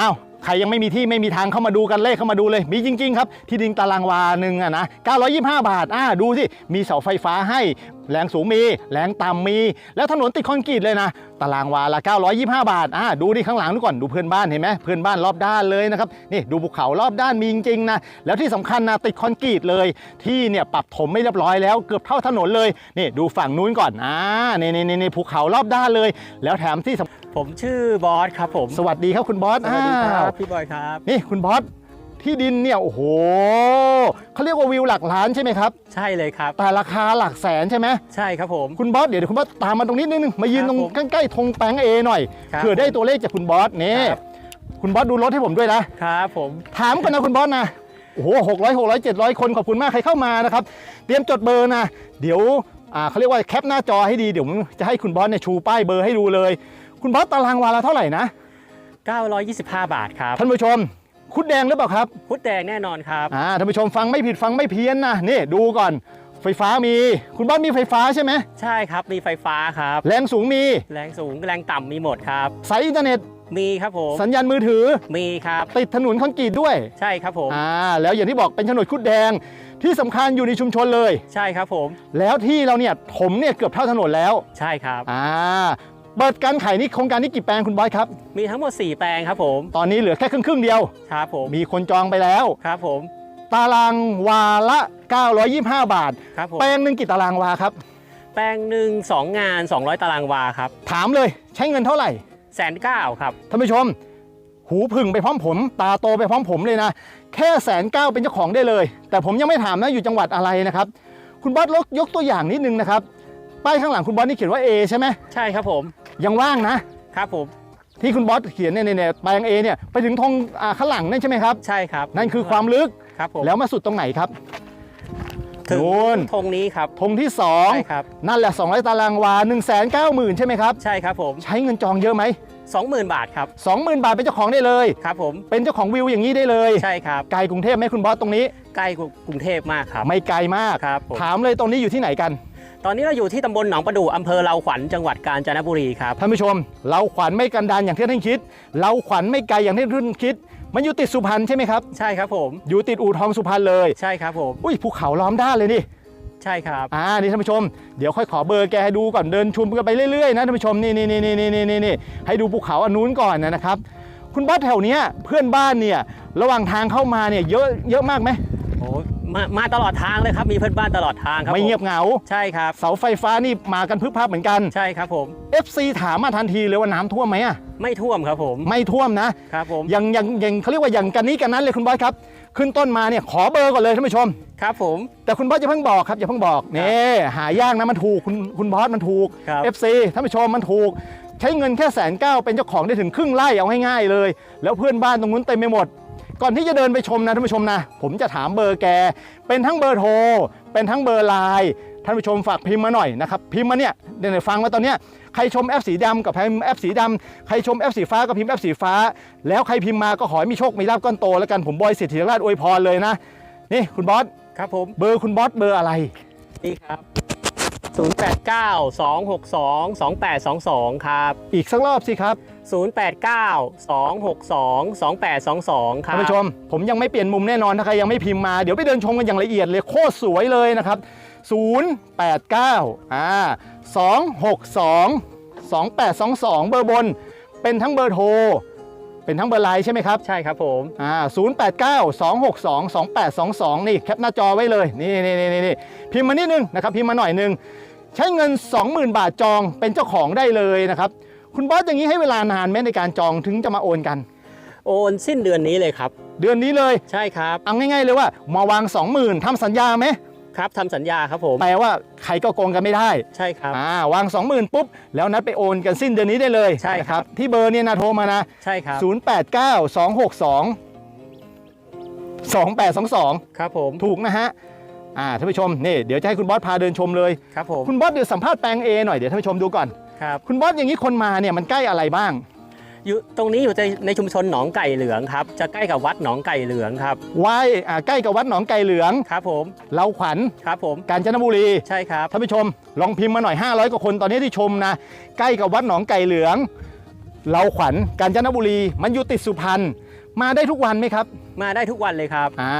อ้าวใครยังไม่มีที่ไม่มีทางเข้ามาดูกันเลขเข้ามาดูเลย มีจริง ๆ ครับ ที่ดินตารางวาหนึ่งอะนะ 925 บาท อ่า ดูสิ มีเสาไฟฟ้าให้ แรงสูงมี แรงต่ำมี แล้วถนนติดคอนกรีตเลยนะ ตารางวาละ 925 บาท อ่า ดูดิข้างหลังดูก่อน ดูเพื่อนบ้านเห็นไหมเพื่อนบ้านรอบด้านเลยนะครับ นี่ดูภูเขารอบด้านมีจริงๆนะ แล้วที่สำคัญนะติดคอนกรีตเลย ที่เนี่ยปรับถมไม่เรียบร้อยแล้วเกือบเท่าถนนเลย นี่ดูฝั่งนู้นก่อน อ่า นี่นี่นี่ภูเขารอบด้านเลย แล้วแถมที่ ผมชื่อบอสครับผม สวัสดีครับคุณบอสสวัสดีคอ้ารัวบพี่บอยครับ นี่คุณบอสที่ดินเนี่ยโอ้โหเขาเรียกว่าวิวหลักล้านใช่ไหมครับใช่เลยครับ แต่ราคาหลักแสนใช่ไหมใช่ครับผม คุณบอสเดี๋ยวเดี๋ยวคุณบอสตามมาตรงนี้นิดนึงมายืนครับตรงผมใกล้ๆธงแปงเอหน่อยครับเผื่อได้ตัวเลขจากคุณบอสนี่ครับ คุณบอสดูรถให้ผมด้วยนะ ครับผมถามก่อนนะคุณบอสนะโอ้โหหกร้อยหกร้อยเจ็ดร้อยคนขอบคุณมากใครเข้ามานะครับ เตรียมจดเบอร์นะ เดี๋ยวอ่าเขาเรียกว่าแคปหน้าจอให้ดีเดี๋ยวผมจะให้คุณบอสเนี่ยชูป้ายเบอร์ให้ดูเลย คุณบอสตารางวาละเท่าไหร่นะ925 บาทครับท่านผู้ชม คุดแดงหรือเปล่าครับพุทธแดงแน่นอนครับอ่าท่านผู้ชมฟังไม่ผิดฟังไม่เพี้ยนนะนี่ดูก่อนไฟฟ้ามี คุณบอสมีไฟฟ้าใช่ไหมใช่ครับมีไฟฟ้าครับ แรงสูงมี แรงสูงแรงต่ำมีหมดครับสายอินเทอร์เน็ตมีครับผม สัญญาณมือถือมีครับ ติดถนนคอนกรีตด้วย ใช่ครับผมอ่าแล้วอย่างที่บอกเป็นโฉนดคุดแดงที่สำคัญอยู่ในชุมชนเลย ใช่ครับผม แล้วที่เราเนี่ยถมเนี่ยเกือบเท่าถนนแล้ว ใช่ครับอ่า เปิดการขายนี่โครงการนี้กี่แปลงคุณบอยครับ มีทั้งหมด 4 แปลงครับผม ตอนนี้เหลือแค่ครึ่งครึ่งๆเดียว ครับผม มีคนจองไปแล้ว ครับผม ตารางวาละ 925 บาท ครับผม แปลงหนึ่งกี่ตารางวาครับ แปลงหนึ่งสองงาน 200 ตารางวาครับ ถามเลยใช้เงินเท่าไหร่แสนเก้าครับ ท่านผู้ชม หูผึ่งไปพร้อมผม ตาโตไปพร้อมผมเลยนะ แค่แสนเก้าเป็นเจ้าของได้เลย แต่ผมยังไม่ถามนะอยู่จังหวัดอะไรนะครับ คุณบอสลกยกตัวอย่างนิดนึงนะครับ ป้ายข้างหลังคุณบอสนี่เขียนว่า A ใช่ไหมใช่ครับผมยังว่างนะ ครับผม ที่คุณบอสเขียนเนี่ยเนี่ยแปลง A เนี่ยไปถึงธงอ่าข้างหลังนั่นใช่ไหมครับ ใช่ครับนั่นคือความลึกครับผมแล้วมาสุดตรงไหนครับ ถึงนู่น ธงนี้ครับธงที่ ใช่ครับ 2 นั่นแหละ 200 ตารางวา 1 9 0 0 0 0 ใช่ไหมครับ ใช่ครับผม ใช้เงินจองเยอะไหม 20,000 บาทครับ 20,000 บาทเป็นเจ้าของได้เลย ครับผม เป็นเจ้าของวิวอย่างนี้ได้เลยใช่ครับ ไกลกรุงเทพไหมคุณบอสตรงนี้ ใกล้กรุงเทพมากครับ ไม่ไกลมาก ครับผม ถามเลยตรงนี้อยู่ที่ไหนกัน ตอนนี้เราอยู่ที่ตำบลหนองประดู่อำเภอเราขวัญจังหวัดกาญจนบุรีครับ ท่านผู้ชม เราขวัญไม่กันดานอย่างที่ท่านคิด เราขวัญไม่ไกลอย่างที่ท่านคิด มันอยู่ติดสุพรรณใช่ไหมครับ ใช่ครับผม อยู่ติดอู่ทองสุพรรณเลย ใช่ครับผม อุ้ยภูเขาล้อมด้านเลยนี่ ใช่ครับ อ่า นี่ท่านผู้ชม เดี๋ยวค่อยขอเบอร์แกให้ดูก่อนเดินชมกันไปเรื่อยๆนะท่านผู้ชม นี่นี่นี่นี่นี่นี่นี่ให้ดูภูเขาอันนู้นก่อนนะครับ คุณบอสแถวเนี้ยเพื่อนบ้านเนี่ย ระหว่างทางเข้ามาเนี่ยเยอะเยอะมากไหมโอ้ มามาตลอดทางเลยครับมีเพื่อนบ้านตลอดทางครับไม่เงียบผเหงา ใช่ครับ เสาไฟฟ้านี่มากันพึบพับเหมือนกัน ใช่ครับผม FC ถามมาทันทีเลยว่าน้ำท่วมไหมอะไม่ท่วมครับผมไม่ท่วมนะ ครับผมอย่างอย่างอย่างเขาเรียกว่าอย่างกันนี้กันนั้นเลยคุณบอสครับ ขึ้นต้นมาเนี่ยขอเบอร์ก่อนเลยท่านผู้ชม ครับผม แต่คุณบอสอย่าเพิ่งบอกครับอย่าเพิ่งบอกนี่หายากนะมันถูกคุณคุณบอสมันถูก ครับ FC ท่านผู้ชมมันถูก ใช้เงินแค่แสนเก้าเป็นเจ้าของได้ถึงครึ่งไร่เอาง่ายๆเลย แล้วเพื่อนบ้านตรงนู้นเต็มไปหมด ก่อนที่จะเดินไปชมนะท่านผู้ชมนะ ผมจะถามเบอร์แก เป็นทั้งเบอร์โทร เป็นทั้งเบอร์ไลน์ท่านผู้ชมฝากพิมพ์มาหน่อยนะครับพิมพ์มาเนี่ยเดี๋ยวฟังมาตอนเนี้ยใครชมแอปสีดำกับพิมพ์แอปสีดำใครชมแอปสีฟ้ากับพิมพ์แอปสีฟ้า แล้วใครพิมพ์มาก็ขอให้มีโชคมีลาภก้อนโตแล้วกันผมบอยสิทธิราชอวยพรเลยนะนี่คุณบอสครับผมเบอร์คุณบอสเบอร์อะไรนี่ครับ 089 262 2822 ครับ อีกสักรอบสิครับ 089 262 2822 ครับท่านผู้ชม ผมยังไม่เปลี่ยนมุมแน่นอนถ้าใครยังไม่พิมพ์มาเดี๋ยวไปเดินชมกันอย่างละเอียดเลยโคตรสวยเลยนะครับ 089อ่า262 2822 เบอร์บน เป็นทั้งเบอร์โทร เป็นทั้งเบอร์ไลน์ใช่ไหมครับใช่ครับผมอ่า089 262 2822นี่แคปหน้าจอไว้เลยนี่นี่นี่นี่พิมพ์มานิดนึงนะครับพิมพ์มาหน่อยนึงใช้เงิน 20,000 บาทจองเป็นเจ้าของได้เลยนะครับคุณบอสอย่างนี้ให้เวลานานไหมในการจองถึงจะมาโอนกัน โอนสิ้นเดือนนี้เลยครับ เดือนนี้เลยใช่ครับเอาง่ายๆเลยว่ามาวาง 20,000ทำสัญญาไหม ครับทำสัญญาครับผมแปลว่าใครก็โกงกันไม่ได้ใช่ครับ อ่าวาง 20,000 ปุ๊บ แล้วนัดไปโอนกันสิ้นเดือนนี้ได้เลยใช่ครับ นะที่เบอร์เนี่ยนะโทรมานะ ใช่ครับ 089 262 2822 ครับผมถูกนะฮะอ่าท่านผู้ชมนี่เดี๋ยวจะให้คุณบอสพาเดินชมเลย ครับผมคุณบอสเดี๋ยวสัมภาษณ์แปลง A หน่อยเดี๋ยวท่านผู้ชมดูก่อน ครับ คุณบอสอย่างนี้คนมาเนี่ยมันใกล้อะไรบ้าง อยู่ตรงนี้อยู่ในในชุมชนหนองไก่เหลืองครับ จะใกล้กับวัดหนองไก่เหลืองครับไว้อ่าใกล้กับวัดหนองไก่เหลือง ครับผมเราขวัญครับผมกาญจนบุรีใช่ครับท่านผู้ชม ลองพิมพ์มาหน่อย 500 กว่าคนตอนนี้ที่ชมนะ ใกล้กับวัดหนองไก่เหลือง เราขวัญกาญจนบุรี มันอยู่ติดสุพรรณมาได้ทุกวันไหมครับ มาได้ทุกวันเลยครับอ่า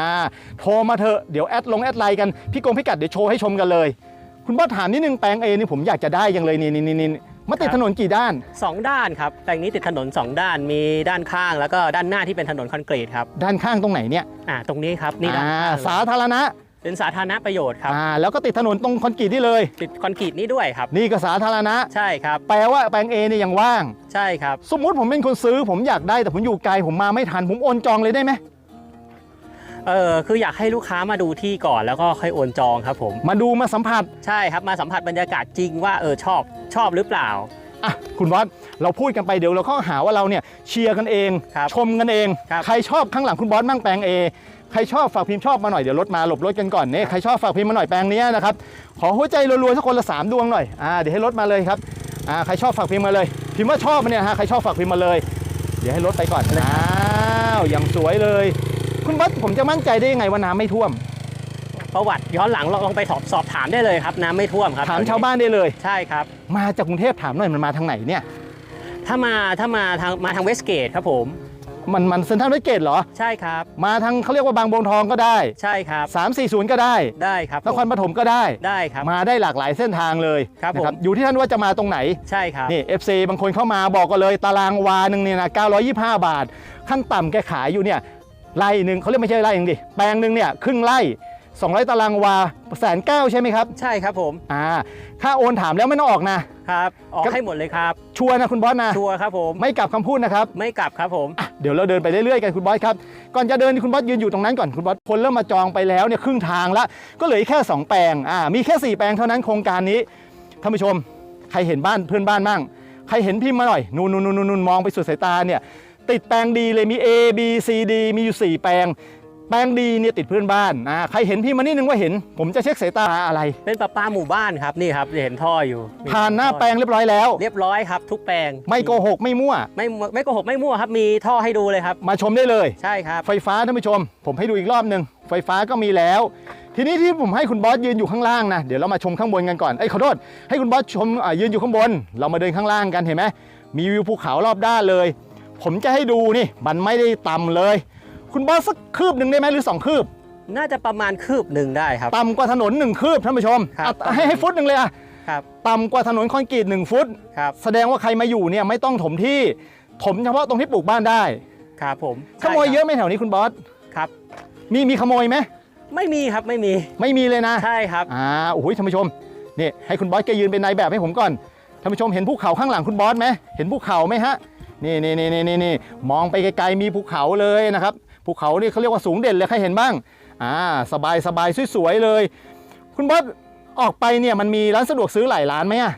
โทรมาเถอะเดี๋ยวแอดลงแอดไลน์กันพี่กงพี่กัดเดี๋ยวโชว์ให้ชมกันเลย คุณบอสถามนิดนึงแปลงเอนี่ผมอยากจะได้ยังเลยนี่นี่นี่นี่ มาติดครับถนนกี่ด้าน 2 ด้านครับแปลงนี้ติดถนน 2 ด้านมีด้านข้างแล้วก็ด้านหน้าที่เป็นถนนคอนกรีตครับด้านข้างตรงไหนเนี่ยอ่าตรงนี้ครับนี่ด้านอ่าข้างสาธารณะเป็นสาธารณประโยชน์ครับอ่าแล้วก็ติดถนนตรงคอนกรีตนี่เลย ติดคอนกรีตนี้ด้วยครับ นี่ก็สาธารณะ ใช่ครับแปลว่าแปลงเอเนี่ยยังว่าง ใช่ครับ สมมุติผมเป็นคนซื้อผมอยากได้แต่ผมอยู่ไกลผมมาไม่ทันผมโอนจองเลยได้ไหม เออคืออยากให้ลูกค้ามาดูที่ก่อนแล้วก็ค่อยโอนจองครับผม มาดูมาสัมผัสใช่ครับมาสัมผัสบรรยากาศจริงว่าเออชอบชอบหรือเปล่า อะคุณบอสเราพูดกันไปเดี๋ยวเราก็หาว่าเราเนี่ยเชียร์กันเอง ครับชมกันเอง ครับ ใครชอบข้างหลังคุณบอสมั่งแปลงเอใครชอบฝากพิมพ์ชอบมาหน่อยเดี๋ยวรถมาหลบรถกันก่อนเนี่ยใครชอบฝากพิมพ์มาหน่อยแปลงเนี้ยนะครับขอหัวใจรัวๆสักคนละสามดวงหน่อยอ่าเดี๋ยวให้รถมาเลยครับอ่าใครชอบฝากพิมพ์มาเลย พิมพ์ว่าชอบมันเนี่ยฮะใครชอบฝากพิมพ์มาเลย เดี๋ยวให้รถไปก่อนอ้าวอย่างสวยเลย คุณบอสผมจะมั่นใจได้ยังไงว่าน้ำไม่ท่วม ประวัติย้อนหลังลองไปสอบสอบถามได้เลยครับ น้ำไม่ท่วมครับถามชาวบ้านได้เลย ใช่ครับ มาจากกรุงเทพถามหน่อยมันมาทางไหนเนี่ย ถ้ามาถ้ามาทางมาทางเวสเกตครับผม มันมันเซ็นทรัลเวสเกตเหรอ ใช่ครับ มาทางเขาเรียกว่าบางบัวทองก็ได้ ใช่ครับ 340 ก็ได้ ได้ครับนครปฐมก็ได้ ได้ครับ มาได้หลากหลายเส้นทางเลยครับนะผมอยู่ที่ท่านว่าจะมาตรงไหน ใช่ครับ นี่ FC บางคนเข้ามาบอกกันเลย ตารางวาหนึ่งเนี่ยนะ925 บาท ขั้นต่ำแกขายอยู่เนี่ย ไร่หนึ่งเขาเรียกไม่ใช่ไร่หนึ่งดิแปลงหนึ่งเนี่ยครึ่งไร่200 ตารางวาแสนเก้าใช่ไหมครับใช่ครับผมอ่าค่าโอนถามแล้วไม่ต้องออกนะ ครับ ออกครับให้หมดเลยครับ ชัวร์นะคุณบอสนะชัวร์ครับผมไม่กลับคำพูดนะครับไม่กลับครับผม อะเดี๋ยวเราเดินไปเรื่อยๆกันคุณบอสครับก่อนจะเดินคุณบอสยืนอยู่ตรงนั้นก่อนคุณบอสคนเริ่มมาจองไปแล้วเนี่ยครึ่งทางละก็เหลืออีกแค่ 2 แปลงอ่ามีแค่ 4 แปลงเท่านั้นโครงการนี้ท่านผู้ชม ใครเห็นบ้านเพื่อนบ้านบ้างใครเห็นพิมพ์มาหน่อยนู่นนู่นนู่นนู่นมองไปสุดสายตาเนี่ย ติดแปลงดีเลยมี A B C D มีอยู่ 4 แปลง แปลงดีเนี่ยติดเพื่อนบ้านอ่าใครเห็นพิมพ์มานิดนึงว่าเห็น ผมจะเช็คสายตาอะไร เป็นประปาหมู่บ้านครับนี่ครับเห็นท่ออยู่ผ่านหน้าแปลงเรียบร้อยแล้ว เรียบร้อยครับ ทุกแปลงไม่โกหกไม่มั่ว ไม่ไม่โกหกไม่มั่วครับมีท่อให้ดูเลยครับ มาชมได้เลยใช่ครับไฟฟ้าท่านผู้ชม ผมให้ดูอีกรอบหนึ่งไฟฟ้าก็มีแล้ว ทีนี้ที่ผมให้คุณบอสยืนอยู่ข้างล่างนะเดี๋ยวเรามาชมข้างบนกันก่อนเอ้ยขอโทษให้คุณบอสชมอ่ายืนอยู่ข้างบน เรามาเดินข้างล่างกันเห็นไหมมีวิวภูเขารอบด้านเลย ผมจะให้ดูนี่ มันไม่ได้ต่ำเลย คุณบอสสักคืบหนึ่งได้ไหมหรือสองคืบ น่าจะประมาณคืบหนึ่งได้ครับ ต่ำกว่าถนนหนึ่งคืบท่านผู้ชมครับอะให้ให้ฟุตหนึ่งเลยอะครับ ต่ำกว่าถนนคอนกรีตหนึ่งฟุต ครับแสดงว่าใครมาอยู่เนี่ยไม่ต้องถมที่ ถมเฉพาะตรงที่ปลูกบ้านได้ ครับผมขโมยเยอะไหมแถวนี้คุณบอส ครับ มีมีขโมยไหม ไม่มีครับไม่มีไม่มีเลยนะ ใช่ครับ อ่า โอ้โหท่านผู้ชม นี่ให้คุณบอสแกยืนเป็นนายแบบให้ผมก่อน ท่านผู้ชมเห็นภูเขาข้างหลังคุณบอสไหม เห็นภูเขาไหมฮะ นี่นี่นี่นี่นี่นี่มองไปไกลๆมีภูเขาเลยนะครับภูเขานี่เขาเรียกว่าสูงเด่นเลยใครเห็นบ้างอ่าสบายสบายสวยๆเลย คุณบอสออกไปเนี่ยมันมีร้านสะดวกซื้อหลายร้านไหมอะ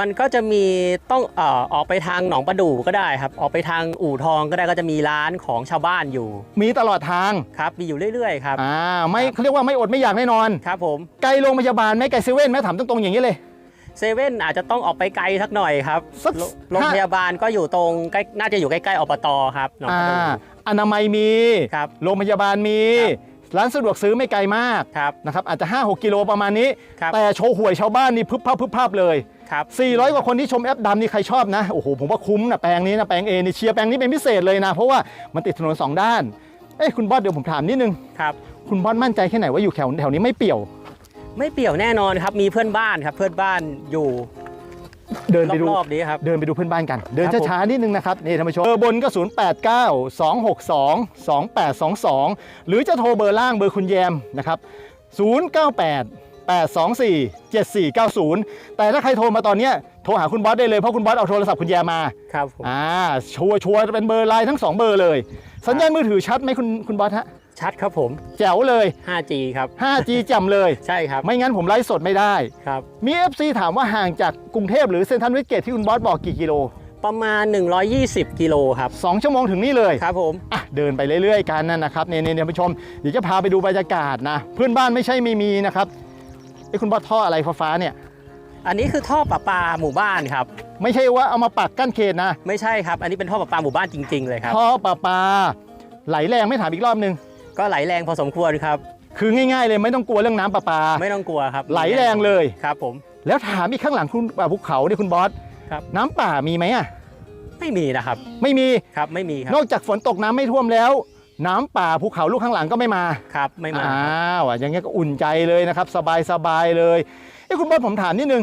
มันก็จะมีต้องเอ่อออกไปทางหนองประดู่ก็ได้ครับออกไปทางอู่ทองก็ได้ก็จะมีร้านของชาวบ้านอยู่ มีตลอดทางครับมีอยู่เรื่อยๆครับอ่าไม่เขาเรียกว่าไม่อดไม่อยากแน่นอนครับผมไกลโรงพยาบาลไหมไกลเซเว่นไหมถามตรงๆอย่างนี้เลย เซเว่นอาจจะต้องออกไปไกลสักหน่อยครับ สักโรโรงพยาบาลก็อยู่ตรงใกล้น่าจะอยู่ใกล้ๆอบตครับหนองอ่าประดู่อนามัยมีครับโรงพยาบาลมี ครับร้านสะดวกซื้อไม่ไกลมากครับนะครับอาจจะ 5-6 กิโลประมาณนี้ ครับ แต่โชว์หวยชาวบ้านนี่พึบพับพึบพับเลย ครับ 400 กว่าคนที่ชมแอปดำนี่ใครชอบนะ โอ้โห ผมว่าคุ้มนะแปลงนี้นะ แปลงเอนี่เชียร์แปลงนี้เป็นพิเศษเลยนะ เพราะว่ามันติดถนนสองด้าน เอ้ยคุณบอสเดี๋ยวผมถามนิดนึง ครับ คุณบอสมั่นใจแค่ไหนว่าอยู่แถวแถวนี้ไม่เปี่ยว ไม่เปี่ยวแน่นอนครับ มีเพื่อนบ้านครับ เพื่อนบ้านอยู่เดินไปดูรอบๆนี้ครับ เดินไปดูเพื่อนบ้านกัน เดินครับผมช้าๆนิดนึงนะครับนี่ท่านผู้ชมเบอร์บนก็ 0 8 9 2 6 2 2 8 2 2 หรือจะโทรเบอร์ล่างเบอร์คุณแยมนะครับ 098 824 7490 แต่ถ้าใครโทรมาตอนเนี้ยโทรหาคุณบอสได้เลย เพราะคุณบอสเอาโทรศัพท์คุณแยมมาครับผมอ่าชัวร์ชัวร์จะเป็นเบอร์ไลน์ทั้ง 2 เบอร์เลย สัญญาณมือถือชัดไหมคุณคุณบอสฮะ ชัดครับผม แจ๋วเลย 5G ครับ 5G แจ่ำเลย ใช่ครับ ไม่งั้นผมไลฟ์สดไม่ได้ ครับ มี FC ถามว่าห่างจากกรุงเทพหรือเซนทรัลเวสเกตที่คุณบอสบอกกี่กิโล ประมาณ 120 กิโลครับ 2 ชั่วโมงถึงนี่เลยครับผมอะเดินไปเรื่อยๆกันนั่นนะครับเนี่ยเนี่ยท่านผู้ชม เดี๋ยวจะพาไปดูบรรยากาศนะ เพื่อนบ้านไม่ใช่ไม่มีนะครับไอ้คุณบอสท่ออะไรฟ้าๆเนี่ย อันนี้คือท่อประปาหมู่บ้านครับ ไม่ใช่ว่าเอามาปักกั้นเขตนะ ไม่ใช่ครับ อันนี้เป็นท่อประปาหมู่บ้านจริง ๆ เลยครับ ท่อประปา ไหลแรงไม่ถามอีกรอบนึง ก็ไหลแรงพอสมควรครับ คือง่าย ๆ เลยไม่ต้องกลัวเรื่องน้ำประปา ไม่ต้องกลัวครับไหลแรงเลย ครับผม แล้วถามอีกข้างหลังคุณอ่าภูเขาเนี่ยคุณบอสครับ น้ำป่ามีไหมอะไม่มีนะครับ ไม่มี ครับไม่มีครับนอกจากฝนตกน้ำไม่ท่วมแล้ว น้ำป่าภูเขาลูกข้างหลังก็ไม่มา ครับไม่มาอ้าวอย่างเงี้ยก็อุ่นใจเลยนะครับ สบายสบายเลยเอ้คุณบอสผมถามนิดนึง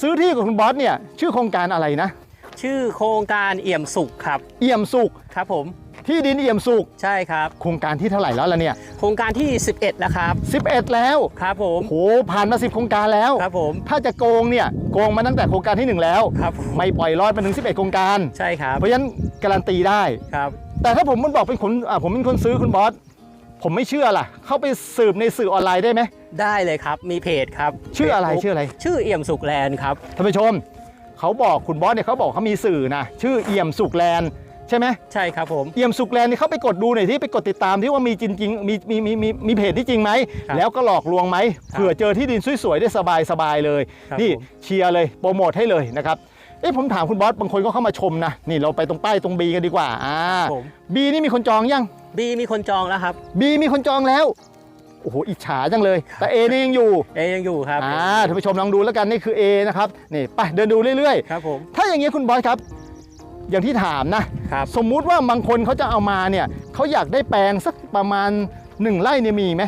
ซื้อที่กับคุณบอสเนี่ยชื่อโครงการอะไรนะ ชื่อโครงการเอี่ยมสุขครับ เอี่ยมสุข ครับผม ที่ดินเอี่ยมสุข ใช่ครับ โครงการที่เท่าไหร่แล้วล่ะเนี่ย โครงการที่ 11 แล้วครับ 11 แล้วครับผมโอ้โหผ่านมา 10 โครงการแล้ว ครับผม ถ้าจะโกงเนี่ยโกงมาตั้งแต่โครงการที่ 1 แล้ว ครับผมไม่ปล่อยรอดมาถึง 11 โครงการ ใช่ครับ เพราะฉะนั้นการันตีได้ ครับ แต่ถ้าผมมันบอกเป็นคนอ่าผมเป็นคนซื้อคุณบอส ผมไม่เชื่อล่ะ เข้าไปสืบในสื่อออนไลน์ได้ไหม ได้เลยครับ มีเพจครับ ชื่ออะไร Facebook ชื่ออะไร ชื่อเอี่ยมสุขแลนด์ครับ ท่านผู้ชม เขาบอกคุณบอสเนี่ยเขาบอกเขามีสื่อนะ ชื่อเอี่ยมสุกแลนด์ ใช่ไหมใช่ครับผมเอี่ยมสุกแลนด์นี่เขาไปกดดูหน่อยที่ไปกดติดตามที่ว่ามีจริงๆมีมีมีมีมีเพจที่จริงไหมครับแล้วก็หลอกลวงไหมครับเผื่อเจอที่ดินสวยๆได้สบายๆเลยครับนี่ผมเชียร์เลยโปรโมทให้เลยนะครับเอ้ผมถามคุณบอสบางคนก็เข้ามาชมนะนี่เราไปตรงป้ายตรงบีกันดีกว่าอ่าผมบีนี่มีคนจองยังบีมีคนจองแล้วครับบีมีคนจองแล้วโอ้โหอิจฉาจังเลย แต่เอนี่ยังอยู่เอยังอยู่ครับอ่าท่านผู้ชมลองดูแล้วกันนี่คือ A นะครับนี่ไปเดินดูเรื่อยครับผมๆถ้าอย่างนี้ยคุณบอสครับ อย่างที่ถามนะ ครับ สมมุติว่าบางคนเขาจะเอามาเนี่ยเขาอยากได้แปลงสักประมาณ 1ไร่เนี่ยมีไหม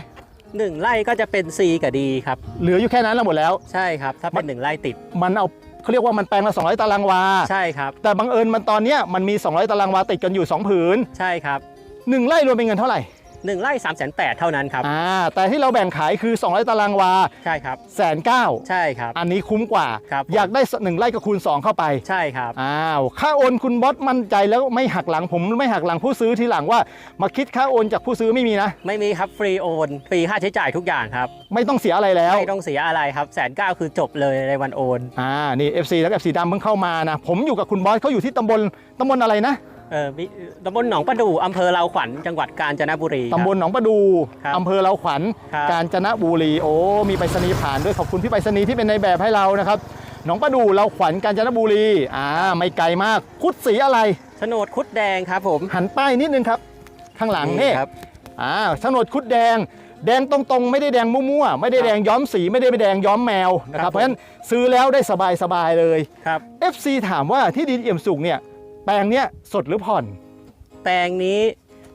หนึ่งไร่ก็จะเป็น C กับ D ครับ เหลืออยู่แค่นั้นแล้วหมดแล้ว ใช่ครับ ถ้าเป็นหนึ่งไร่ติด มันเอาเขาเรียกว่ามันแปลงละ200 ตารางวา ใช่ครับ แต่บังเอิญมันตอนเนี้ยมันมี 200 ตารางวาติดกันอยู่ 2 ผืน ใช่ครับ 1ไร่รวมเป็นเงินเท่าไหร่ หนึ่งไร่3ามแสนแปดเท่านั้นครับอ่าแต่ที่เราแบ่งขายคือ 200 ตารางวาใช่ครับแสนเก้าใช่ครับ อันนี้คุ้มกว่า ครับผม อยากได้หนึ่งไร่ก็คูณ 2 เข้าไปใช่ครับ อ้าวค่าโอนคุณบอสมั่นใจแล้วไม่หักหลังผมไม่หักหลังผู้ซื้อทีหลังว่า มาคิดค่าโอนจากผู้ซื้อไม่มีนะ ไม่มีครับฟรีโอนฟรีค่าใช้จ่ายทุกอย่างครับไม่ต้องเสียอะไรแล้ว ไม่ต้องเสียอะไรครับแสนเก้าคือจบเลยในวันโอนอ่า นี่ FC แล้ว FC ดำเพิ่งเข้ามานะ ผมอยู่กับคุณบอสเขาอยู่ที่ตำบลตำบลอะไรนะ เออมีตำบลหนองประดู่อำเภอเลาขวัญจังหวัดกาญจนบุรีครับ ตำบลหนองประดูครับอำเภอเราขวัญ ครับ กาญจนบุรี โอ้ มีไปรษณีย์ผ่านด้วย ขอบคุณพี่ไปรษณีย์ที่เป็นในแบบให้เรานะครับ หนองประดูเราขวัญกาญจนบุรี อ่า ไม่ไกลมาก คุดสีอะไร โฉนดคุดแดงครับผมหันป้ายนิดนึงครับ ข้างหลังนี่ ครับ อ่าโฉนดคุดแดง แดงตรงๆ ไม่ได้แดงมั่วๆ ไม่ได้แดงย้อมสี ไม่ได้ไปแดงย้อมแมวนะคครัรับบ เพราะฉะนั้นซื้อแล้วได้สบายๆเลย ครับ FC ถามว่าที่ดินเอี่ยมสุกเนี่ย แปลงเนี้ยสดหรือผ่อน แปลงนี้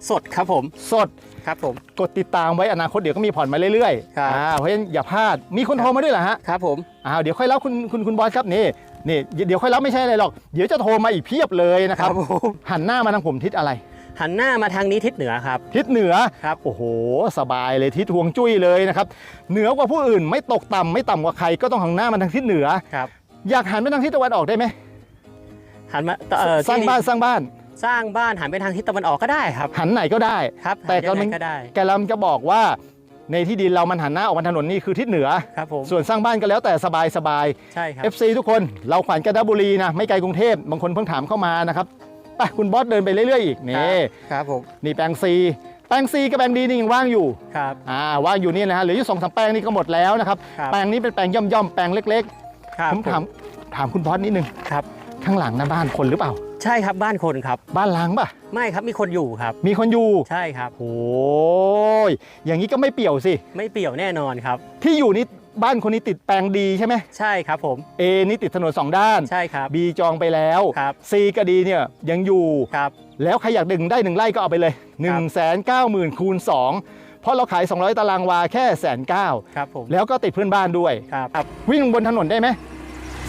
สดครับผมสดครับผม กดติดตามไว้อนาคตเดี๋ยวก็มีผ่อนมาเรื่อยครับๆอ่าเพราะฉะนั้นอย่าพลาดมีคนโทรมาด้วยเหรอฮะครับผม อ้าวเดี๋ยวค่อยเล่าคุณคุณคุณบอสครับนี่นี่เดี๋ยวค่อยเล่าไม่ใช่อะไรหรอกเดี๋ยวจะโทรมาอีกเพียบเลยนะครับผมหันหน้ามาทางผมทิศอะไร หันหน้ามาทางนี้ทิศเหนือครับ ทิศเหนือครับ โอ้โห สบายเลยทิศทวงจุ้ยเลยนะครับ เหนือกว่าผู้อื่นไม่ตกต่ำไม่ต่ำกว่าใครก็ต้องหันหน้ามาทางทิศเหนือ ครับ อยากหันไปทางทิศตะวันออกได้ไหม หันมาเอ่อสร้างที่บ้านสร้างบ้าน สร้างบ้านหันไปทางทิศตะวันออกก็ได้ครับ หันไหนก็ได้ครับแต่หันยังกำลัไงงก็ได้แกลำจะบอกว่าในที่ดินเรามันหันหน้าออกมาถนนนี่คือทิศเหนือครับผมส่วนสร้างบ้านก็แล้วแต่สบายสบายใช่ครับ FC ทุกคนเราขวัญกาญจนบุรีนะไม่ไกลกรุงเทพบางคนเพิ่งถามเข้ามานะครับไปคุณบอสเดินไปเรื่อยๆอีกนี่ครับผมนี่แปลงซีแปลงซีกับแปลงดีนี่ยังว่างอยู่ครับอ่าว่างอยู่นี่นะฮะเหลืออยู่สองสามแปลงนี่ก็หมดแล้วนะครับครับแปลงนี้เป็นแปลงย่อมๆแปลงเล็กครับๆผมถามถามคุณบอสนิดนึงครับ ข้างหลังนะบ้านคนหรือเปล่า ใช่ครับบ้านคนครับ บ้านล้างป่ะ ไม่ครับมีคนอยู่ครับ มีคนอยู่ใช่ครับ โอ้ยอย่างนี้ก็ไม่เปี่ยวสิ ไม่เปี่ยวแน่นอนครับ ที่อยู่นี่บ้านคนนี้ติดแปลงดีใช่ไหมใช่ครับผมเอนี่ติดถนนสองด้าน ใช่ครับบีจองไปแล้ว ครับซีก็ดีเนี่ยยังอยู่ ครับ แล้วใครอยากดึงได้หนึ่งไร่ก็เอาไปเลย1นึ่งแสนเก้าหมื่นคูณสองเพราะเราขาย 200 ตารางวาแค่แสนเก้าครับผม แล้วก็ติดเพื่อนบ้านด้วย ครับครับวิ่งบนถนนได้ไหม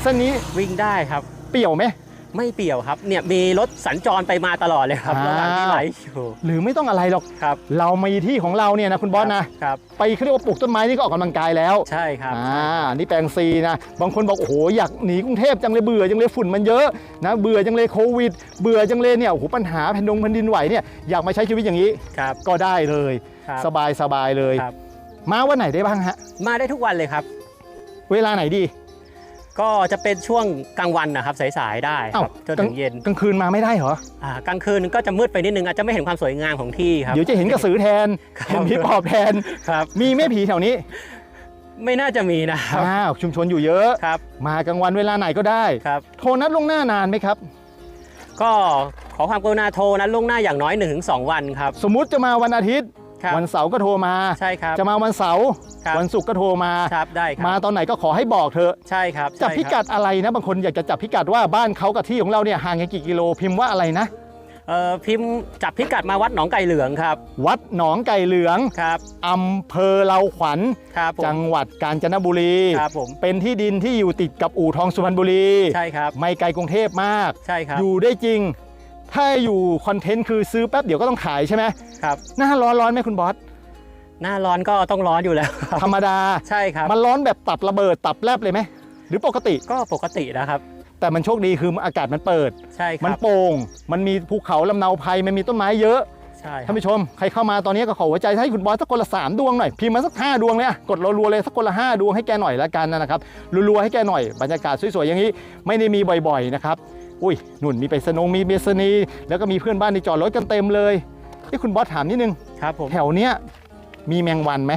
เส้นนี้วิ่งได้ครับ เปี่ยวไหมไม่เปี่ยวครับเนี่ยมีรถสัญจรไปมาตลอดเลยครับอ้าวระหว่างที่ไหลอยู่หรือไม่ต้องอะไรหรอกครับ เรามีที่ของเราเนี่ยนะคุณบอสนะครับไปเขาเรียกว่าปลูกต้นไม้นี่ก็ออกกำลังกายแล้ว ใช่ครับอ่านี่แปลงซีนะบางคนบอกโอ้โหอยากหนีกรุงเทพจังเลยเบื่อจังเลยฝุ่นมันเยอะนะเบื่อจังเลยโควิด เบื่อจังเลยเนี่ยโอ้โหปัญหาแผ่นดงแผ่นดินไหวเนี่ยอยากมาใช้ชีวิตอย่างนี้ครับก็ได้เลยครับสบายสบายเลยครับมาวันไหนได้บ้างฮะมาได้ทุกวันเลยครับ เวลาไหนดี ก็จะเป็นช่วงกลางวันนะครับสายๆได้คเอ้ารับจนถึงเย็นกลางคืนมาไม่ได้เหรออ่ากลางคืนก็จะมืดไปนิดนึงอาจจะไม่เห็นความสวยงามของที่ครับเดี๋ยวจะเห็นกระสือแทนครับเห็นผีปอบแทนครับมีแม่ผีแถวนี้ ไม่น่าจะมีนะครับอ้าวชุมชนอยู่เยอะครับมากลางวันเวลาไหนก็ได้ครับโทรนัดล่วงหน้านานไหมครับ ก็ขอความกรุณาโทรนะล่วงหน้าอย่างน้อย1-2 วันครับ สมมุติจะมาวันอาทิตย์ ครับวันเสาร์ก็โทรมา ใช่ครับ จะมาวันเสาร์ครับ วันศุกร์ก็โทรมา ครับได้ครับมาตอนไหนก็ขอให้บอกเถอะใช่ครับจับใช่พิครับกัดอะไรนะ บางคนอยากจะจับพิกัดว่าบ้านเขากับที่ของเราเนี่ยห่างกันกี่กิโลพิมพ์ว่าอะไรนะ เอ่อพิมพ์จับพิกัดมาวัดหนองไก่เหลืองครับวัดหนองไก่เหลืองครับอำเภอเราขวัญ ครับผมจังหวัดกาญจนบุรี ครับผมเป็นที่ดินที่อยู่ติดกับอู่ทองสุพรรณบุรี ใช่ครับไม่ไกลกรุงเทพมาก ใช่ครับอยู่ได้จริง ถ้าอยู่คอนเทนต์คือซื้อแป๊บเดี๋ยวก็ต้องขายใช่ไหมครับ หน้าร้อนร้อนไหมคุณบอสหน้าร้อนก็ต้องร้อนอยู่แล้วธรรมดาใช่ครับมันร้อนแบบตับระเบิดตับแลบเลยไหมหรือปกติก็ปกตินะครับ แต่มันโชคดีคืออากาศมันเปิดใช่คมันรับโปร่งมันมีภูเขาลำเนาภัยมันมีต้นไม้เยอะใช่ครัท่าบนผู้ชมใครเข้ามาตอนนี้ก็ขอหัวใจให้คุณบอสสักคนละ3ดวงหน่อยพิมพ์มาสัก5ดวงเลยอะกดรัวๆเลยสักคนละ5ดวงให้แกหน่อยละกันนะครับรัวๆให้แกหน่อยบรรยากาศสวยๆอย่างนี้ไม่ได้มีบ่อยๆนะครับ อุ้ยนุ่นมีไปสนงมีเบสนีแล้วก็มีเพื่อนบ้านที่จอดรถกันเต็มเลยที่คุณบอสถามนิดนึงครับผมแถวเนี้ยมีแมงวันไหม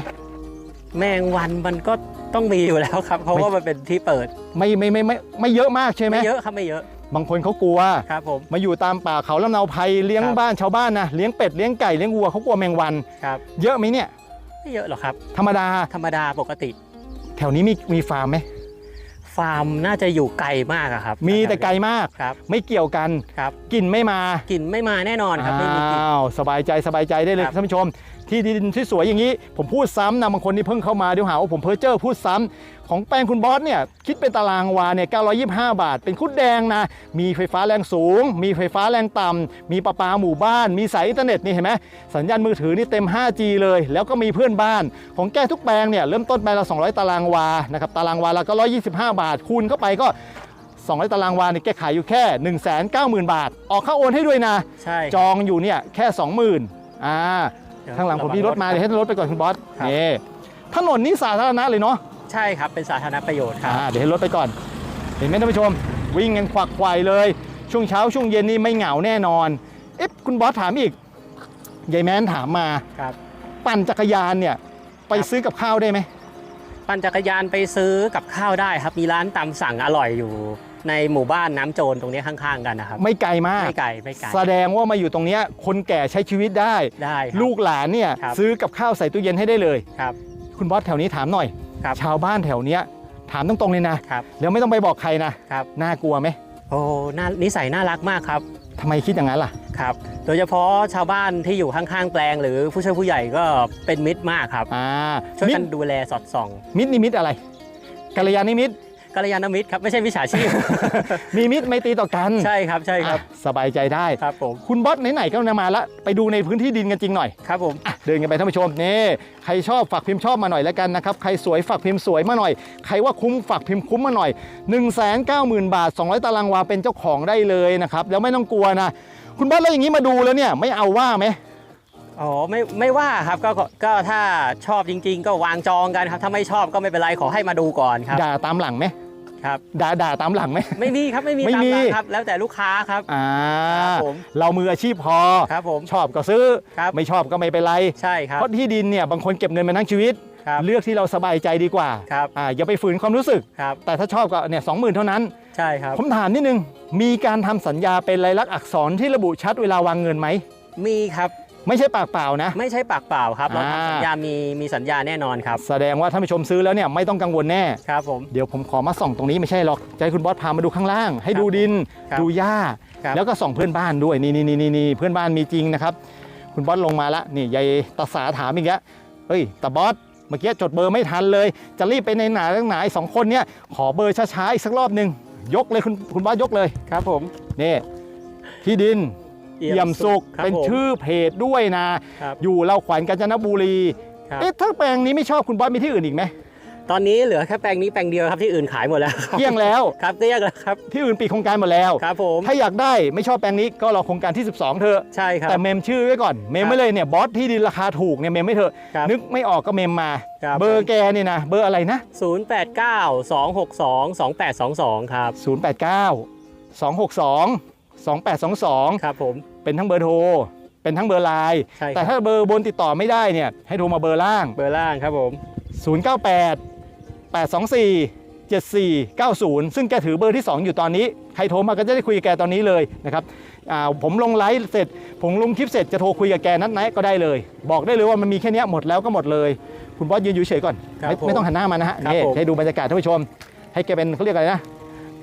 แมงวันมันก็ต้องมีอยู่แล้วครับ เพราะไม่ว่ามันเป็นที่เปิดไม่ไม่ไม่ไม่ไม่เยอะมากใช่ไหมไม่เยอะครับไม่เยอะ บางคนเขากลัวครับผมมาอยู่ตามป่าเขาลำเนาภัยเลี้ยงครับบ้านชาวบ้านนะเลี้ยงเป็ดเลี้ยงไก่เลี้ยงวัวเขากลัวแมงวันครับเยอะไหมเนี่ยไม่เยอะหรอกครับ ธรรมดาธรรมดาปกติ แถวนี้มีมีฟาร์มไหม ฟาร์มน่าจะอยู่ไกลมากอะครับมีแต่ไกลมากครับไม่เกี่ยวกันครับกลิ่นไม่มากลิ่นไม่มาแน่นอนครับไม่มีกลิ่นอ้าวสบายใจสบายใจได้เลยครับท่านผู้ชม ที่ดินที่สวยอย่างนี้ ผมพูดซ้ำนะบางคนที่เพิ่งเข้ามาเดี๋ยวหาว่าผมเพ้อเจ้อพูดซ้ำของแปลงคุณบอสเนี่ยคิดเป็นตารางวาเนี่ย925 บาท เป็นคุดแดงนะ มีไฟฟ้าแรงสูง มีไฟฟ้าแรงต่ำมีประปาหมู่บ้าน มีสายอินเทอร์เน็ตนี่เห็นไหมสัญญาณมือถือนี่เต็ม 5G เลย แล้วก็มีเพื่อนบ้าน ของแกทุกแปลงเนี่ยเริ่มต้นแปลงละ 200 ตารางวานะครับตารางวาละก็125 บาท คูณเข้าไปก็200 ตารางวาเนี่ยแกขายอยู่แค่ 190,000 บาท ออกค่าโอนให้ด้วยนะใช่จองอยู่เนี่ยแค่ 20,000อ่าเดี๋ยว ข้างหลังผมมีรถมาะเดี๋ยวให้รถไปก่อนคุณบอสครับ นี่ถนนนี้สาธารณะเลยเนาะใช่ครับ เป็นสาธารณประโยชน์ครับ อ่าเดี๋ยวให้รถไปก่อน เห็นไหมท่านผู้ชม วิ่งกันควักไขวายเลย ช่วงเช้าช่วงเย็นนี่ไม่เหงาแน่นอน เอ๊ะคุณบอสถามอีกยายแมนถามมาครับ ปั่นจักรยานเนี่ยไปครับซื้อกับข้าวได้ไหม ปั่นจักรยานไปซื้อกับข้าวได้ครับ มีร้านตามสั่งอร่อยอยู่ ในหมู่บ้านน้ำโจรตรงนี้ข้างๆกันนะครับ ไม่ไกลมาก ไม่ไกลไม่ไกลแสดงว่ามาอยู่ตรงเนี้ยคนแก่ใช้ชีวิตได้ ได้ครับ ลูกหลานเนี่ยครับ ซื้อกับข้าวใส่ตู้เย็นให้ได้เลย ครับ คุณบอสแถวนี้ถามหน่อย ครับ ชาวบ้านแถวเนี้ยถามตรงๆเลยนะครับแล้วไม่ต้องไปบอกใครนะครับ น่ากลัวไหมโอ้น่านิสัยน่ารักมากครับ ทำไมคิดอย่างนั้นล่ะ ครับ โดยเฉพาะชาวบ้านที่อยู่ข้างๆแปลง หรือผู้ช่วยผู้ใหญ่ก็เป็นมิตรมากครับ อ่าช่วยมิกัตนรดูแลสอดส่อง มิตรนิมิตอะไรกัลยาณมิตร กัลยาณมิตรครับไม่ใช่วิชาชีพ มีมิตรไม่ตรีต่อกันใช่ครับใช่ครับอะสบายใจได้ครับผมคุณบอสไหนๆก็มาละไปดูในพื้นที่ดินกันจริงหน่อย ครับผม อะเดินกันไปท่านผู้ชมนี่ใครชอบฝากพิมพ์ชอบมาหน่อยแล้วกันนะครับ ใครสวยฝากพิมพ์สวยมาหน่อย ใครว่าคุ้มฝากพิมพ์คุ้มมาหน่อย 1 9 0 0 0 0 บาท 200 ตารางวาเป็นเจ้าของได้เลยนะครับ แล้วไม่ต้องกลัวนะ คุณบอสแล้วอย่างนี้มาดูแล้วเนี่ยไม่เอาว่าไหม อ๋อไม่ไม่ว่าครับก็ก็ก็ถ้าชอบจริง ๆ ก็วางจองกันครับ ถ้าไม่ชอบก็ไม่เป็นไรขอให้มาดูก่อนครับด่าตามหลังไหมครับด่าด่าตามหลังไหม ไม่มีครับไม่มีไม่ตามมี ร้านครับ แล้วแต่ลูกค้าครับ อ่าครับผม เรามืออาชีพพอ ครับผมชอบก็ซื้อ ครับไม่ชอบก็ไม่เป็นไร ใช่ครับเพราะที่ดินเนี่ยบางคนเก็บเงินมาทั้งชีวิต ครับเลือกที่เราสบายใจดีกว่าครับอ่าอย่าไปฝืนความรู้สึก ครับแต่ถ้าชอบก็เนี่ยสองหมื่นเท่านั้น ใช่ครับ ผมถามนิดนึง มีการทำสัญญาเป็นลายลักษณ์อักษรที่ระบุชัดเวลาวางเงินไหม มีครับ ไม่ใช่ปากเปล่านะ ไม่ใช่ปากเปล่าครับ เราอ่า ทำสัญญามีมีสัญญาแน่นอนครับ แสดงว่าท่านผู้ชมซื้อแล้วเนี่ยไม่ต้องกังวลแน่ ครับผม เดี๋ยวผมขอมาส่องตรงนี้ไม่ใช่หรอกจะให้คุณบอสพามาดูข้างล่าง ให้ดูดิน ครับดูหญ้า ครับ แล้วก็ส่องเพื่อนบ้านด้วยนี่นี่นี่นี่นี่เพื่อนบ้านมีจริงนะครับ คุณบอสลงมาละนี่ยายตาสาถามอีกแล้วเฮ้ยตาบอสเมื่อกี้จดเบอร์ไม่ทันเลย จะรีบไปในไหนตั้งไหนสองคนเนี่ยขอเบอร์ช้าๆอีกสักรอบหนึ่งยกเลยคุณคุณบอสยกเลยครับผมนี่ที่ดิน เอี่ยมสุขครับเป็นผมชื่อเพจด้วยนะ ครับ อยู่เราขวัญกาญจนบุรีครับเอ๊ะถ้าแปลงนี้ไม่ชอบคุณบอสมีที่อื่นอีกไหมตอนนี้เหลือแค่แปลงนี้แปลงเดียวครับที่อื่นขายหมดแล้วครับเกลี้ยงแล้ว ครับเกลี้ยงแล้วครับที่อื่นปิดโครงการหมดแล้ว ครับผมถ้าอยากได้ไม่ชอบแปลงนี้ก็รอโครงการที่ 12 เถอะ ใช่ครับ แต่เมมชื่อไว้ก่อน เมมไว้เลยเนี่ยบอสที่ดินราคาถูกเนี่ยเมมไม่เถอะ ครับนึกไม่ออกก็เมมมา ครับ เบอร์แกเนี่ยนะ เบอร์อะไรนะ 089 262 2822 ครับ 089 262 2822 ครับผม เป็นทั้งเบอร์โทร เป็นทั้งเบอร์ไลน์ใช่คแต่รับถ้าเบอร์บนติดต่อไม่ได้เนี่ยให้โทรมาเบอร์ล่าง เบอร์ล่างครับผม098 824 7490 ซึ่งแกถือเบอร์ที่ 2 อยู่ตอนนี้ ใครโทรมาก็จะได้คุยกับแกตอนนี้เลยนะครับอ่าผมลงไลฟ์เสร็จ ผมลงคลิปเสร็จจะโทรคุยกับแกนัดไหนก็ได้เลย บอกได้เลยว่ามันมีแค่เนี้ยหมดแล้วก็หมดเลย คุณบอสยืนอยู่เฉยก่อน ครับไม่ผมไม่ต้องหันหน้ามานะฮะครับนี่ผม ให้ดูบรรยากาศท่านผู้ชม ให้แกเป็นเขาเรียกอะไรนะ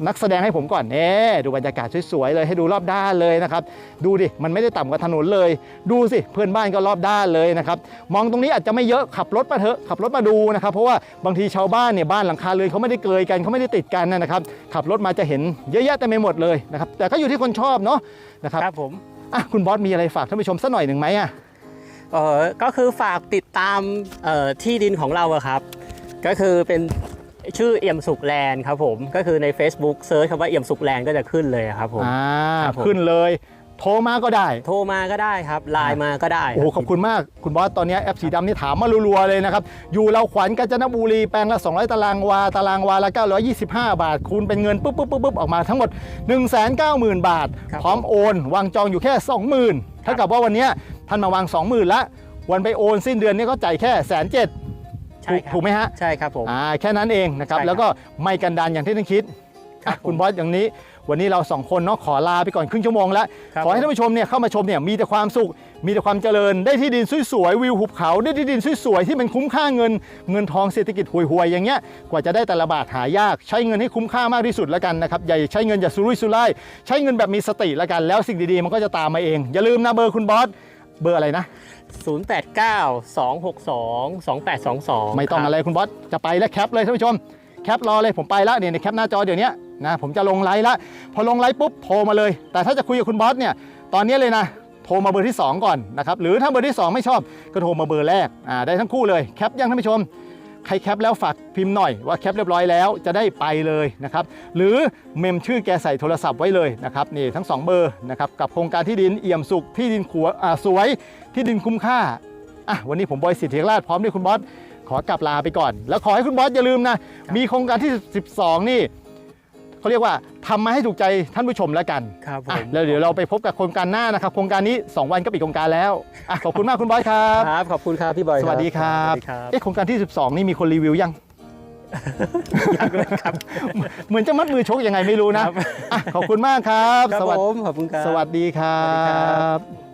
นักแสดงให้ผมก่อนเน่ดูบรรยากาศสวยๆเลยให้ดูรอบด้านเลยนะครับ ดูดิ มันไม่ได้ต่ำกว่าถนนเลย ดูสิ เพื่อนบ้านก็รอบด้านเลยนะครับ มองตรงนี้อาจจะไม่เยอะขับรถมาเถอะขับรถมาดูนะครับ เพราะว่าบางทีชาวบ้านเนี่ยบ้านหลังคาเรือนเขาไม่ได้เกยกันเขาไม่ได้ติดกันนะครับ ขับรถมาจะเห็นเยอะแยะเต็มไปหมดเลยนะครับ แต่ก็อยู่ที่คนชอบเนาะนะครับครับผมอะคุณบอสมีอะไรฝากท่านผู้ชมสักหน่อยหนึ่งไหมอะเออก็คือฝากติดตามเอ่อที่ดินของเราอะครับ ก็คือเป็น ชื่อเอี่ยมสุกแลนด์ครับผม ก็คือใน Facebook เซิร์ชคำว่าเอี่ยมสุกแลนด์ก็จะขึ้นเลยครับผมอ่าครับผมขึ้นเลย โทรมาก็ได้ โทรมาก็ได้ครับไลน์มาก็ได้โอ้โหขอบคุณมากคุณบอสตอนนี้แอปสีดำนี่ถามมารัวๆเลยนะครับ อยู่เราขวัญกาญจนบุรีแปลงละ 200 ตารางวา ตารางวาละ 925 บาท คูณเป็นเงินปุ๊บปุ๊บปุ๊บปุ๊บออกมาทั้งหมด 190,000 บาทครับพร้อมโอน วางจองอยู่แค่ 20,000เท่ากับว่าวันเนี้ยท่านมาวาง 20,000ละวันไปโอนสิ้นเดือนนี่ก็จ่ายแค่แสนเจ็ด ใช่ครับ ถูกไหมฮะใช่ครับผม อ่าแค่นั้นเองนะครับใช่ครับแล้วก็ไม่กันดานอย่างที่ท่านคิดครับอะคุณบอสอย่างนี้ วันนี้เราสองคนเนาะขอลาไปก่อนครึ่งชั่วโมงแล้วครับ ขอให้ท่านผู้ชมเนี่ยเข้ามาชมเนี่ยมีแต่ความสุข มีแต่ความเจริญได้ที่ดินสวยๆวิวหุบเขาได้ที่ดินสวยๆที่มันคุ้มค่าเงินเงินทองเศรษฐกิจห่วยๆอย่างเงี้ยกว่าจะได้แต่ละบาทหายาก ใช้เงินให้คุ้มค่ามากที่สุดแล้วกันนะครับอย่าใช้เงินอย่าสุรุ่ยสุร่ายใช้เงินแบบมีสติแล้วกันแล้วสิ่งดีๆมันก็จะตามมาเองอย่าลืมนะเบอร์คุณบอส เบอร์อะไรนะ 089 262 2822ไม่ต้องคบอะไรคุณบอสจะไปแล้วแคปเลยท่านผู้ชมแคปรอเลยผมไปแล้วเนี่ยในแคปหน้าจอเดี๋ยวนี้นะผมจะลงไลฟ์แล้วพอลงไลฟ์ปุ๊บโทรมาเลย แต่ถ้าจะคุยกับคุณบอสเนี่ยตอนนี้เลยนะโทรมาเบอร์ที่ 2 ก่อนนะครับหรือถ้าเบอร์ที่ 2 ไม่ชอบก็โทรมาเบอร์แรกอ่าได้ทั้งคู่เลยแคปยังท่านผู้ชม ใครแคปแล้วฝากพิมพ์หน่อยว่าแคปเรียบร้อยแล้วจะได้ไปเลยนะครับหรือเมมชื่อแกใส่โทรศัพท์ไว้เลยนะครับนี่ทั้งสองเบอร์นะครับกับโครงการที่ดินเอี่ยมสุขที่ดินขัวอ่าสวย ที่ดินคุ้มค่าอะวันนี้ผมบอยสิทธิราชพร้อมด้วยคุณบอสขอกลับลาไปก่อน แล้วขอให้คุณบอสอย่าลืมนะมีโครงการที่ 12 นี่ เขาเรียกว่าทำมาให้ถูกใจท่านผู้ชมแล้วกันครับผอะมแล้วเดี๋ยวเราไปพบกับโครงการหน้านะครับโครงการนี้ 2 วันก็ปิดโครงการแล้วอะขอบคุณมากคุณบอสครับครับขอบคุณครับพี่บอยสวัสดีครับสวัสดีครับเอ๊ะโครงการที่ 12 นี่มีคนรีวิวยังยังเลยครับ เหมือนจะมัดมือชกยังไงไม่รู้นะครับอะขอบคุณมากครับครับสวัสผดีมขอบคุณครับ สวัสดีครัสวัสดีครับบ